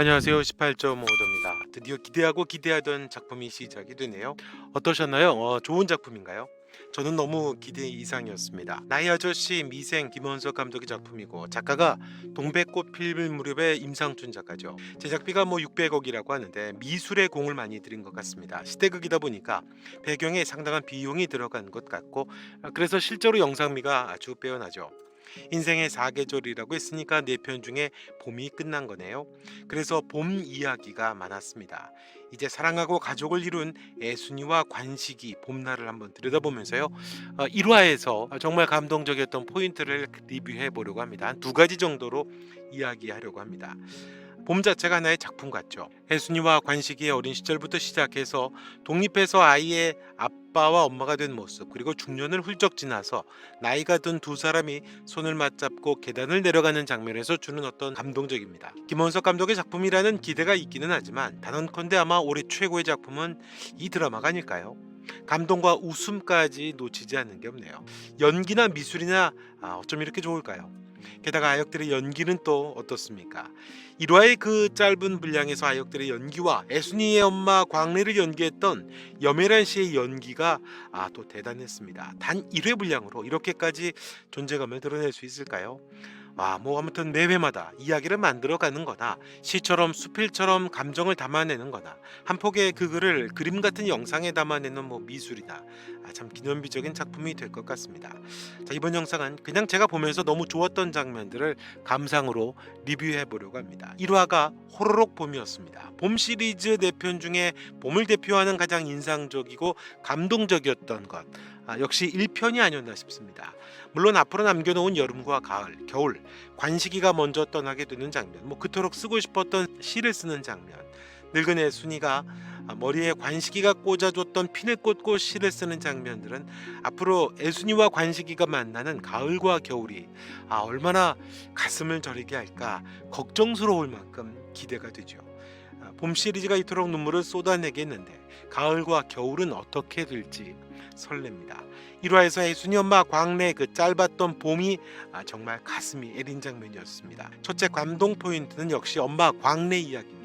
안녕하세요. 18.5도입니다. 드디어 기대하고 기대하던 작품이 시작이 되네요. 어떠셨나요? 어, 좋은 작품인가요? 저는 너무 기대 이상이었습니다. 나이 아저씨 미생 김원석 감독의 작품이고 작가가 동백꽃 필 무렵의 임상춘 작가죠. 제작비가 뭐 600억이라고 하는데 미술에 공을 많이 들인 것 같습니다. 시대극이다 보니까 배경에 상당한 비용이 들어간 것 같고 아, 그래서 실제로 영상미가 아주 빼어나죠. 인생의 사계절이라고 했으니까 네 편 중에 봄이 끝난 거네요. 그래서 봄 이야기가 많았습니다. 이제 사랑하고 가족을 이룬 애순이와 관식이 봄날을 한번 들여다보면서요. 어, 1화에서 정말 감동적이었던 포인트를 리뷰해 보려고 합니다. 한 두 가지 정도로 이야기하려고 합니다. 봄 자체가 하나의 작품 같죠. 혜순이와 관식이의 어린 시절부터 시작해서 독립해서 아이의 아빠와 엄마가 된 모습 그리고 중년을 훌쩍 지나서 나이가 든 두 사람이 손을 맞잡고 계단을 내려가는 장면에서 주는 어떤 감동적입니다. 김원석 감독의 작품이라는 기대가 있기는 하지만 단언컨대 아마 올해 최고의 작품은 이 드라마가 아닐까요? 감동과 웃음까지 놓치지 않는 게 없네요. 연기나 미술이나 아, 어쩜 이렇게 좋을까요? 게다가 아역들의 연기는 또 어떻습니까? 1화의 그 짧은 분량에서 아역들의 연기와 애순이의 엄마 광래를 연기했던 염혜란 씨의 연기가 아, 또 대단했습니다. 단 1회 분량으로 이렇게까지 존재감을 드러낼 수 있을까요? 아, 뭐 아무튼 매 회마다 이야기를 만들어가는 거나 시처럼 수필처럼 감정을 담아내는 거나 한 폭의 그 글을 그림 같은 영상에 담아내는 뭐 미술이나 아, 참 기념비적인 작품이 될 것 같습니다. 자, 이번 영상은 그냥 제가 보면서 너무 좋았던 장면들을 감상으로 리뷰해 보려고 합니다. 1화가 호로록 봄이었습니다. 봄 시리즈 4편 중에 봄을 대표하는 가장 인상적이고 감동적이었던 것 아, 역시 1편이 아니었나 싶습니다. 물론 앞으로 남겨놓은 여름과 가을, 겨울, 관식이가 먼저 떠나게 되는 장면, 뭐 그토록 쓰고 싶었던 시를 쓰는 장면, 늙은 애순이가 아, 머리에 관식이가 꽂아줬던 핀을 꽂고 시를 쓰는 장면들은 앞으로 애순이와 관식이가 만나는 가을과 겨울이 아 얼마나 가슴을 저리게 할까 걱정스러울 만큼 기대가 되죠. 아, 봄 시리즈가 이토록 눈물을 쏟아내게 했는데 가을과 겨울은 어떻게 될지 설렙니다. 1화에서 애순이 엄마 광래 그 짧았던 봄이 아, 정말 가슴이 애린 장면이었습니다. 첫째 감동 포인트는 역시 엄마 광래 이야기입니다.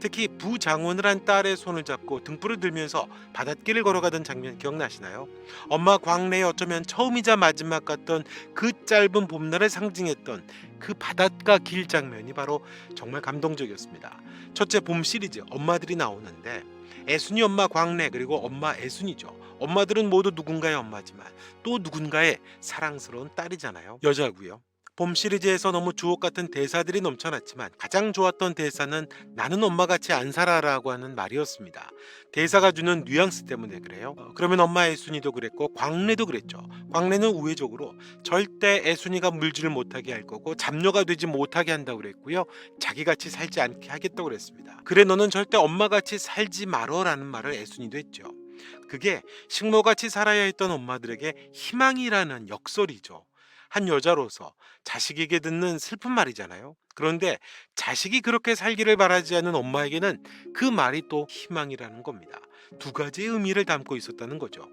특히 부장원을 한 딸의 손을 잡고 등불을 들면서 바닷길을 걸어가던 장면 기억나시나요? 엄마 광래의 어쩌면 처음이자 마지막 같던 그 짧은 봄날을 상징했던 그 바닷가 길 장면이 바로 정말 감동적이었습니다. 첫째 봄 시리즈 엄마들이 나오는데 애순이 엄마 광래 그리고 엄마 애순이죠. 엄마들은 모두 누군가의 엄마지만 또 누군가의 사랑스러운 딸이잖아요. 여자고요. 봄 시리즈에서 너무 주옥 같은 대사들이 넘쳐났지만 가장 좋았던 대사는 나는 엄마같이 안 살아라고 하는 말이었습니다. 대사가 주는 뉘앙스 때문에 그래요. 어, 그러면 엄마 애순이도 그랬고 광래도 그랬죠. 광래는 우회적으로 절대 애순이가 물질을 못하게 할 거고 잡녀가 되지 못하게 한다고 그랬고요. 자기같이 살지 않게 하겠다고 그랬습니다. 그래 너는 절대 엄마같이 살지 말어라는 말을 애순이도 했죠. 그게 식모같이 살아야 했던 엄마들에게 희망이라는 역설이죠. 한 여자로서 자식에게 듣는 슬픈 말이잖아요. 그런데 자식이 그렇게 살기를 바라지 않는 엄마에게는 그 말이 또 희망이라는 겁니다. 두 가지의 의미를 담고 있었다는 거죠.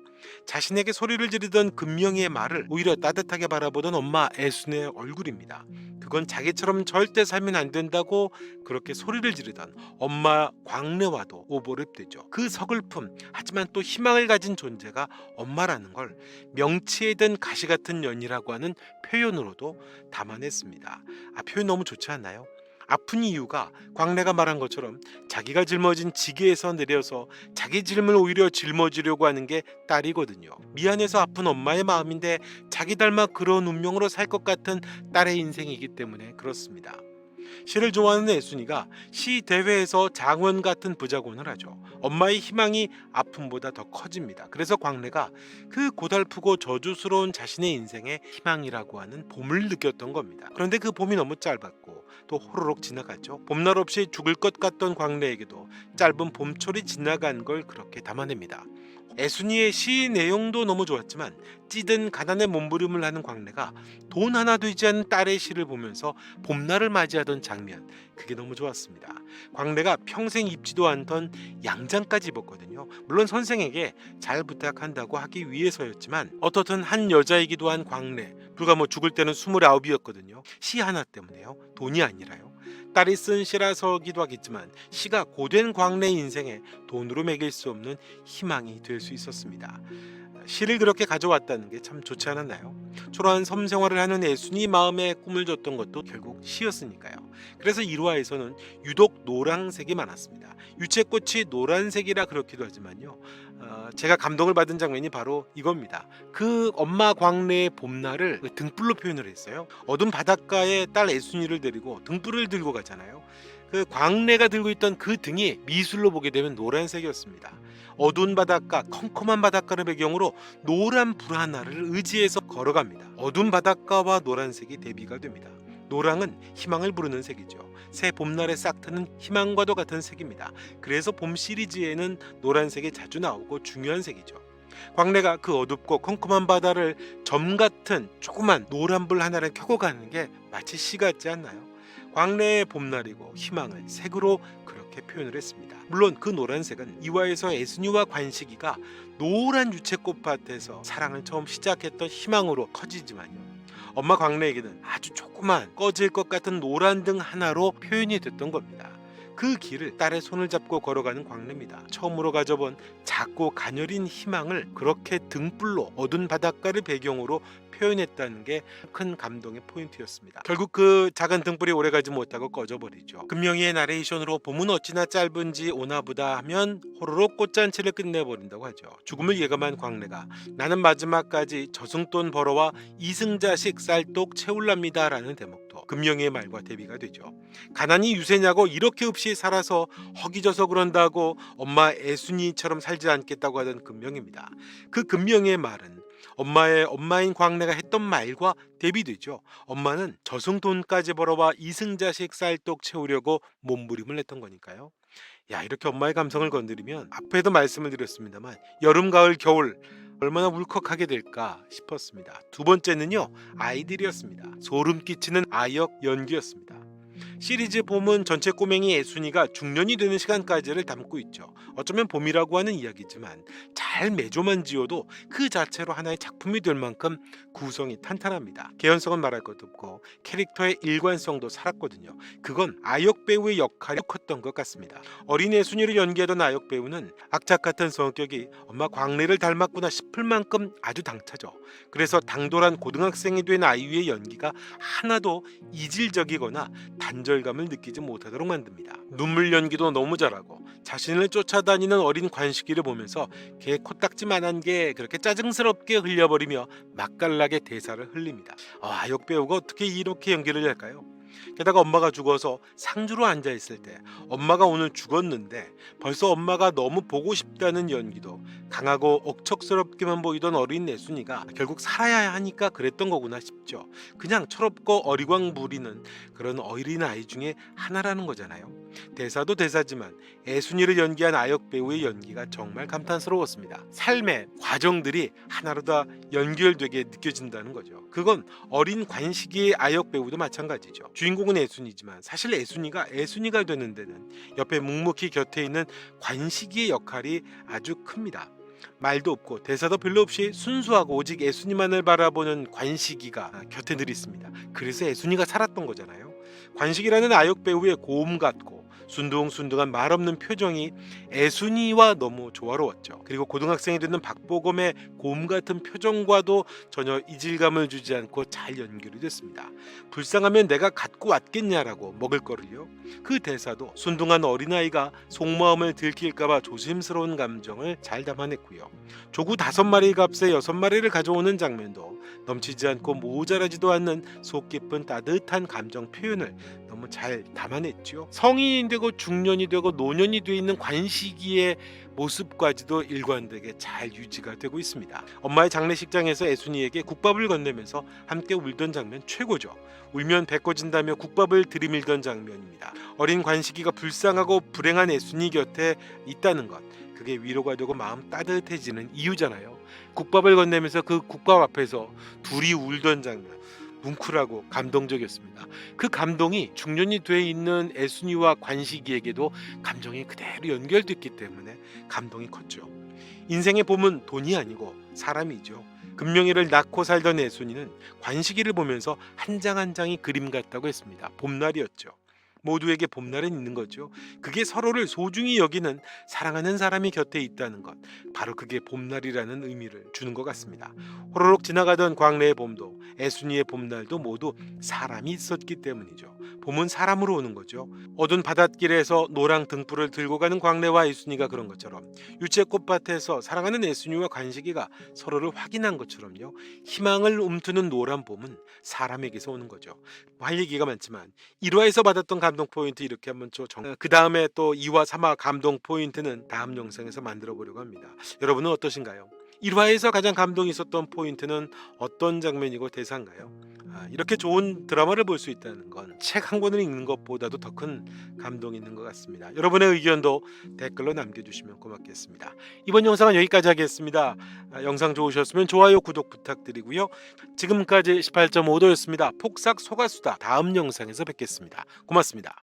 자신에게 소리를 지르던 금명이의 말을 오히려 따뜻하게 바라보던 엄마 애순의 얼굴입니다. 그건 자기처럼 절대 살면 안 된다고 그렇게 소리를 지르던 엄마 광래와도 오버랩되죠. 그 서글픔 하지만 또 희망을 가진 존재가 엄마라는 걸 명치에 든 가시 같은 연이라고 하는 표현으로도 담아냈습니다. 아 표현 너무 좋지 않나요? 아픈 이유가 광래가 말한 것처럼 자기가 짊어진 지게에서 내려서 자기 짐을 오히려 짊어지려고 하는 게 딸이거든요. 미안해서 아픈 엄마의 마음인데 자기 닮아 그런 운명으로 살 것 같은 딸의 인생이기 때문에 그렇습니다. 시를 좋아하는 애순이가 시 대회에서 장원 같은 부작원을 하죠. 엄마의 희망이 아픔보다 더 커집니다. 그래서 광래가 그 고달프고 저주스러운 자신의 인생의 희망이라고 하는 봄을 느꼈던 겁니다. 그런데 그 봄이 너무 짧았고 또 호로록 지나갔죠. 봄날 없이 죽을 것 같던 광래에게도 짧은 봄철이 지나간 걸 그렇게 담아냅니다. 애순이의 시 내용도 너무 좋았지만 찌든 가난의 몸부림을 하는 광래가 돈 하나 되지 않은 딸의 시를 보면서 봄날을 맞이하던 장면 그게 너무 좋았습니다. 광래가 평생 입지도 않던 양장까지 입었거든요. 물론 선생에게 잘 부탁한다고 하기 위해서였지만 어떻든 한 여자이기도 한 광래 불과 뭐 죽을 때는 스물아홉이었거든요. 시 하나 때문에요. 돈이 아니라요. 딸이 쓴 시라서기도 하겠지만 시가 고된 광래 인생에 돈으로 매길 수 없는 희망이 될 수 있었습니다. 시를 그렇게 가져왔다는 게 참 좋지 않았나요? 초라한 섬 생활을 하는 애순이 마음에 꿈을 줬던 것도 결국 시였으니까요. 그래서 1화에서는 유독 노란색이 많았습니다. 유채꽃이 노란색이라 그렇기도 하지만요. 어, 제가 감동을 받은 장면이 바로 이겁니다. 그 엄마 광래의 봄날을 그 등불로 표현을 했어요. 어두운 바닷가에 딸 애순이를 데리고 등불을 들고 가잖아요. 그 광래가 들고 있던 그 등이 미술로 보게 되면 노란색이었습니다. 어두운 바닷가, 컴컴한 바닷가를 배경으로 노란 불 하나를 의지해서 걸어갑니다. 어두운 바닷가와 노란색이 대비가 됩니다. 노랑은 희망을 부르는 색이죠. 새 봄날에 싹 트는 희망과도 같은 색입니다. 그래서 봄 시리즈에는 노란색이 자주 나오고 중요한 색이죠. 광래가 그 어둡고 컴컴한 바다를 점 같은 조그만 노란불 하나를 켜고 가는 게 마치 시 같지 않나요? 광래의 봄날이고 희망을 색으로 그렇게 표현을 했습니다. 물론 그 노란색은 이화에서 애순이와 관식이가 노란 유채꽃밭에서 사랑을 처음 시작했던 희망으로 커지지만요. 엄마 광래에게는 아주 조그만 꺼질 것 같은 노란 등 하나로 표현이 됐던 겁니다. 그 길을 딸의 손을 잡고 걸어가는 광래입니다. 처음으로 가져본 작고 가녀린 희망을 그렇게 등불로 어두운 바닷가를 배경으로 표현했다는 게 큰 감동의 포인트였습니다. 결국 그 작은 등불이 오래가지 못하고 꺼져버리죠. 금명이의 나레이션으로 봄은 어찌나 짧은지 오나보다 하면 호로록 꽃잔치를 끝내버린다고 하죠. 죽음을 예감한 광래가 나는 마지막까지 저승돈 벌어와 이승자식 쌀독 채울랍니다라는 대목도 금명이의 말과 대비가 되죠. 가난이 유세냐고 이렇게 없이 살아서 허기져서 그런다고 엄마 애순이처럼 살지 않겠다고 하던 금명입니다. 그 금명의 말은 엄마의 엄마인 광래가 했던 말과 대비되죠. 엄마는 저승 돈까지 벌어와 이승자식 쌀떡 채우려고 몸부림을 했던 거니까요. 야 이렇게 엄마의 감성을 건드리면 앞에도 말씀을 드렸습니다만 여름, 가을, 겨울 얼마나 울컥하게 될까 싶었습니다. 두 번째는요 아이들이었습니다. 소름 끼치는 아역 연기였습니다. 시리즈 봄은 전체 꼬맹이 애순이가 중년이 되는 시간까지를 담고 있죠. 어쩌면 봄이라고 하는 이야기지만 잘 매조만 지어도 그 자체로 하나의 작품이 될 만큼 구성이 탄탄합니다. 개연성은 말할 것도 없고 캐릭터의 일관성도 살았거든요. 그건 아역 배우의 역할이 컸던 것 같습니다. 어린 애순이를 연기하던 아역 배우는 악착 같은 성격이 엄마 광래를 닮았구나 싶을 만큼 아주 당차죠. 그래서 당돌한 고등학생이 된 아이유의 연기가 하나도 이질적이거나 단절감을 느끼지 못하도록 만듭니다. 눈물 연기도 너무 잘하고 자신을 쫓아다니는 어린 관식이를 보면서 걔 코딱지만한 게 그렇게 짜증스럽게 흘려버리며 맛깔나게 대사를 흘립니다. 아, 역배우가 어떻게 이렇게 연기를 할까요? 게다가 엄마가 죽어서 상주로 앉아 있을 때 엄마가 오늘 죽었는데 벌써 엄마가 너무 보고 싶다는 연기도 강하고 억척스럽게만 보이던 어린 내순이가 결국 살아야 하니까 그랬던 거구나 싶죠. 그냥 철없고 어리광 부리는 그런 어린 아이 중에 하나라는 거잖아요. 대사도 대사지만 애순이를 연기한 아역 배우의 연기가 정말 감탄스러웠습니다. 삶의 과정들이 하나로 다 연결되게 느껴진다는 거죠. 그건 어린 관식이의 아역 배우도 마찬가지죠. 주인공은 애순이지만 사실 애순이가 애순이가 되는 데는 옆에 묵묵히 곁에 있는 관식이의 역할이 아주 큽니다. 말도 없고 대사도 별로 없이 순수하고 오직 애순이만을 바라보는 관식이가 곁에 늘 있습니다. 그래서 애순이가 살았던 거잖아요. 관식이라는 아역 배우의 고음 같고 순둥순둥한 말 없는 표정이 애순이와 너무 조화로웠죠. 그리고 고등학생이 되는 박보검의 고음 같은 표정과도 전혀 이질감을 주지 않고 잘 연결이 됐습니다. 불쌍하면 내가 갖고 왔겠냐라고 먹을 거를요. 그 대사도 순둥한 어린아이가 속마음을 들킬까봐 조심스러운 감정을 잘 담아냈고요. 조구 다섯 마리 값에 여섯 마리를 가져오는 장면도 넘치지 않고 모자라지도 않는 속 깊은 따뜻한 감정 표현을 너무 잘 담아냈죠. 성인이 되고 중년이 되고 노년이 돼 있는 관식이의 모습까지도 일관되게 잘 유지가 되고 있습니다. 엄마의 장례식장에서 애순이에게 국밥을 건네면서 함께 울던 장면 최고죠. 울면 배꺼진다며 국밥을 들이밀던 장면입니다. 어린 관식이가 불쌍하고 불행한 애순이 곁에 있다는 것. 그게 위로가 되고 마음 따뜻해지는 이유잖아요. 국밥을 건네면서 그 국밥 앞에서 둘이 울던 장면. 뭉클하고 감동적이었습니다. 그 감동이 중년이 돼 있는 애순이와 관식이에게도 감정이 그대로 연결됐기 때문에 감동이 컸죠. 인생의 봄은 돈이 아니고 사람이죠. 금명이를 낳고 살던 애순이는 관식이를 보면서 한 장 한 장이 그림 같다고 했습니다. 봄날이었죠. 모두에게 봄날은 있는 거죠. 그게 서로를 소중히 여기는 사랑하는 사람이 곁에 있다는 것. 바로 그게 봄날이라는 의미를 주는 것 같습니다. 호로록 지나가던 광래의 봄도 애순이의 봄날도 모두 사람이 있었기 때문이죠. 봄은 사람으로 오는 거죠. 어두운 바닷길에서 노랑 등불을 들고 가는 광래와 애순이가 그런 것처럼 유채 꽃밭에서 사랑하는 애순이와 관식이가 서로를 확인한 것처럼요. 희망을 움트는 노란 봄은 사람에게서 오는 거죠. 할 얘기가 많지만 1화에서 받았던 감동 포인트 이렇게 한번 좀그 다음에 또 2화 3화 감동 포인트는 다음 영상에서 만들어 보려고 합니다. 여러분은 어떠신가요? 1화에서 가장 감동이 있었던 포인트는 어떤 장면이고 대사인가요? 아, 이렇게 좋은 드라마를 볼 수 있다는 건 책 한 권을 읽는 것보다도 더 큰 감동이 있는 것 같습니다. 여러분의 의견도 댓글로 남겨주시면 고맙겠습니다. 이번 영상은 여기까지 하겠습니다. 아, 영상 좋으셨으면 좋아요, 구독 부탁드리고요. 지금까지 18.5도였습니다. 폭삭 소가수다. 다음 영상에서 뵙겠습니다. 고맙습니다.